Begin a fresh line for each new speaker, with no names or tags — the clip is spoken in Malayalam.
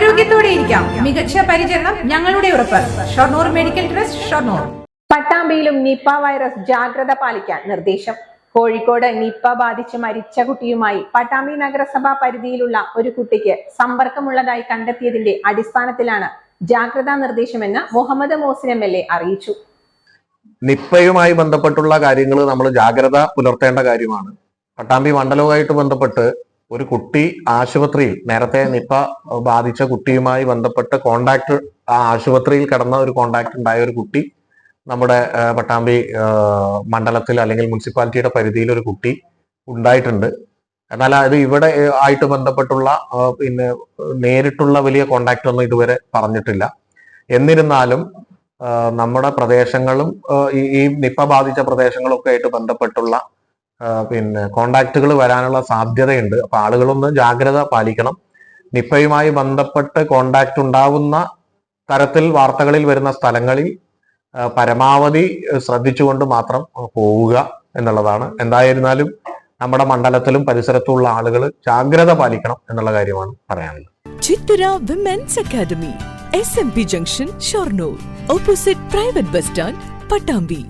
ആരോഗ്യത്തോടെ ഇരിക്കാം മികച്ച പരിചരണം ഞങ്ങളുടെ ഉറപ്പ്. Shoranur medical trust Shoranur.
പട്ടാമ്പിയിലും Nipah virus ജാഗ്രത പാലിക്കാൻ നിർദ്ദേശം. കോഴിക്കോട് നിപ്പ ബാധിച്ച് മരിച്ച കുട്ടിയുമായി പട്ടാമ്പി നഗരസഭാ പരിധിയിലുള്ള ഒരു കുട്ടിക്ക് സമ്പർക്കമുള്ളതായി കണ്ടെത്തിയതിന്റെ അടിസ്ഥാനത്തിലാണ് ജാഗ്രതാ നിർദ്ദേശമെന്ന് Muhammad Mohsin M L A അറിയിച്ചു.
നിപ്പയുമായി ബന്ധപ്പെട്ടുള്ള കാര്യങ്ങൾ നമ്മൾ ജാഗ്രത പുലർത്തേണ്ട കാര്യമാണ്. പട്ടാമ്പി മണ്ഡലവുമായിട്ട് ബന്ധപ്പെട്ട് ഒരു കുട്ടി ആശുപത്രിയിൽ നേരത്തെ നിപ്പ ബാധിച്ച കുട്ടിയുമായി ബന്ധപ്പെട്ട് കോണ്ടാക്ട് ആശുപത്രിയിൽ കിടന്ന ഒരു കോണ്ടാക്ട് ഉണ്ടായ ഒരു കുട്ടി നമ്മുടെ പട്ടാമ്പി മണ്ഡലത്തിൽ അല്ലെങ്കിൽ മുനിസിപ്പാലിറ്റിയുടെ പരിധിയിൽ ഒരു കുട്ടി ഉണ്ടായിട്ടുണ്ട്. എന്നാൽ അത് ഇവിടെ ആയിട്ട് ബന്ധപ്പെട്ടുള്ള പിന്നെ നേരിട്ടുള്ള വലിയ കോണ്ടാക്ട് ഒന്നും ഇതുവരെ പറഞ്ഞിട്ടില്ല. എന്നിരുന്നാലും നമ്മുടെ പ്രദേശങ്ങളും ഈ നിപ്പ ബാധിച്ച പ്രദേശങ്ങളൊക്കെ ആയിട്ട് ബന്ധപ്പെട്ടുള്ള പിന്നെ കോണ്ടാക്റ്റുകൾ വരാനുള്ള സാധ്യതയുണ്ട്. അപ്പൊ ആളുകളൊന്ന് ജാഗ്രത പാലിക്കണം. നിപ്പയുമായി ബന്ധപ്പെട്ട് കോണ്ടാക്ട് ഉണ്ടാവുന്ന തരത്തിൽ വാർത്തകളിൽ വരുന്ന സ്ഥലങ്ങളിൽ പരമാവധി ശ്രദ്ധിച്ചുകൊണ്ട് മാത്രം പോവുക എന്നുള്ളതാണ്. എന്തായിരുന്നാലും നമ്മുടെ മണ്ഡലത്തിലും പരിസരത്തുമുള്ള ആളുകൾ ജാഗ്രത പാലിക്കണം എന്നുള്ള കാര്യമാണ് പറയാനുള്ളത്.
Women's academy S M P junction Shoranur opposite private bus stand Pattambi